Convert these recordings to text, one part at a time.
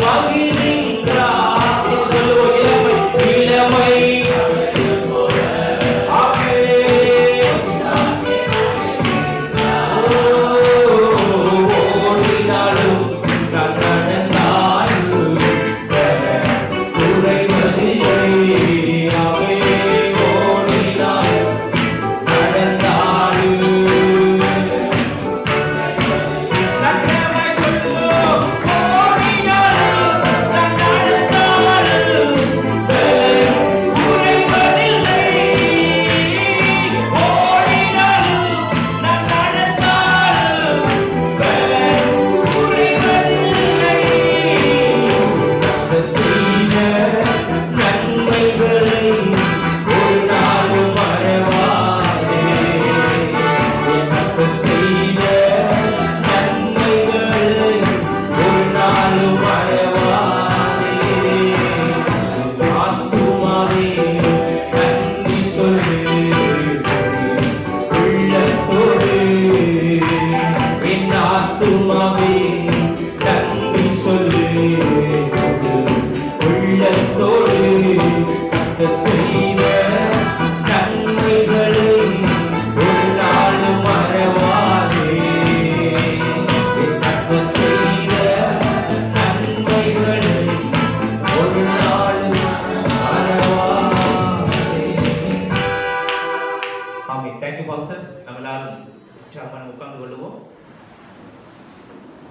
Mau.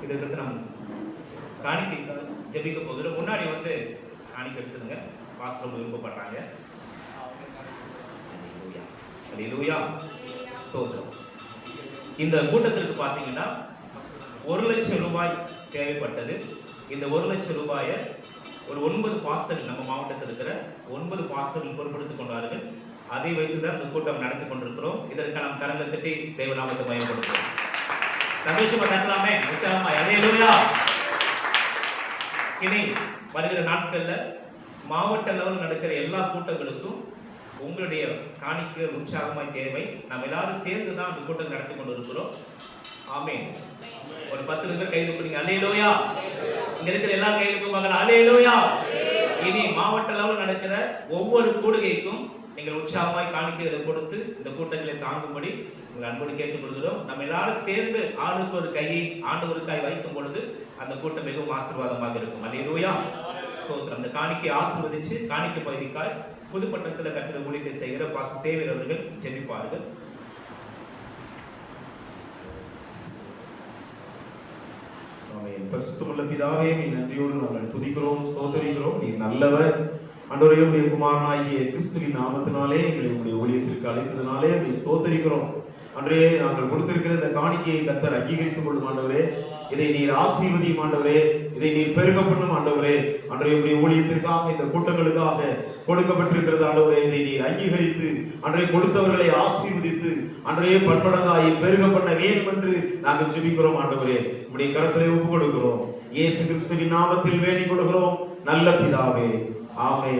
இதற்கு நம் காணிக்கை ஜபிக்க போகிறோம். முன்னாடி வந்து காணிக்கை எடுத்துருங்க பாஸ்டர் ஸ்தோத்திரம். இந்த கூட்டத்திற்கு பார்த்தீங்கன்னா ஒரு லட்சம் ரூபாய் தேவைப்பட்டது. இந்த ஒரு லட்சம் ரூபாயை ஒரு ஒன்பது பாஸ்டர்கள் நம்ம மாவட்டத்தில் இருக்கிற ஒன்பது பாஸ்டர்கள் பொருட்படுத்திக் கொண்டார்கள். அதை வைத்து தான் இந்த கூட்டம் நடத்தி கொண்டிருக்கிறோம். இதற்கு நாம் கரங்களை தட்டி தேவநாமத்தை பயன்படுத்துவோம். சந்தோஷமா தட்டலாமே உற்சாகமா? அல்லேலூயா இனி வருகிற நாட்கள்ல மாவட்ட லெவலில் நடக்கிற எல்லா கூட்டங்களுக்கும் உங்களுடைய காணிக்க உற்சாகமாய் தேவை. நம்ம எல்லாரும் சேர்ந்து தான் அந்த கூட்டம் நடத்தி கொண்டு இருக்கிறோம் ஆமே ஒரு பத்து பேர் கைது பண்ணீங்க அலையிலோயா இங்க இருக்கிற எல்லா கைதுக்கும் மகள். அலையிலோயா இனி மாவட்ட லெவலில் நடக்கிற ஒவ்வொரு கூடுகைக்கும் நீங்கள் உற்சாகமாய் காணிக்கைகளை கொடுத்து இந்த கூட்டங்களை தாங்கும்படி உங்கள் அன்போடு கேட்டுக்கொள்கிறோம். நம்ம எல்லாரும் சேர்ந்து ஆளுக்கு ஒரு கையை ஆண்டவருக்காய் வைக்கும் பொழுது அந்த கூட்டம் மிகவும் ஆசீர்வாதமாக இருக்கும். அலையிலோயா ஸ்தோத்திரம். அந்த காணிக்கை ஆசிர்வதிச்சு காணிக்கை பகுதிக்காய் புதுப்பட்டத்தில் கத்திர ஊழியத்தை செய்கிற பாச சேவர் ஜெபிப்பார்கள். பரிசுத்தமுள்ள பிதாவே நீ நன்றியோடு நாங்கள் துதிக்கிறோம் சோதரிக்கிறோம் நீ நல்லவர். அன்றவரே உடைய குமாரனாகிய கிறிஸ்துவின் நாமத்தினாலே எங்களை உடைய ஊழியத்திற்கு அழைத்ததுனாலே உங்களை சோதரிக்கிறோம் அன்றே நாங்கள் கொடுத்திருக்கிற இந்த காணிக்கையை கத்தர் அங்கீகரித்துக் கொள்ளும் ஆண்டவரே. இதை நீர் ஆசீர்வதி ஆண்டவரே. இதை நீர் பெருக பண்ணும் ஆண்டவரே அன்றைய உடைய ஊழியத்திற்காக இந்த கூட்டங்களுக்காக கொடுக்கப்பட்டிருக்கிறது ஆண்டவரே. இதை நீர் அங்கீகரித்து அன்றைய கொடுத்தவர்களை ஆசீர்வதித்து அன்றைய பன்மடங்காய் பெருக பண்ண வேண்டும் என்று நாங்கள் ஜெபிக்கிறோம் ஆண்டவரே. உடைய கரத்திலே ஒப்பு கொடுக்கிறோம் இயேசு கிறிஸ்துவின் நாமத்தில் வேண்டிக் கொள்கிறோம். நல்ல பிதாவே. ஆமே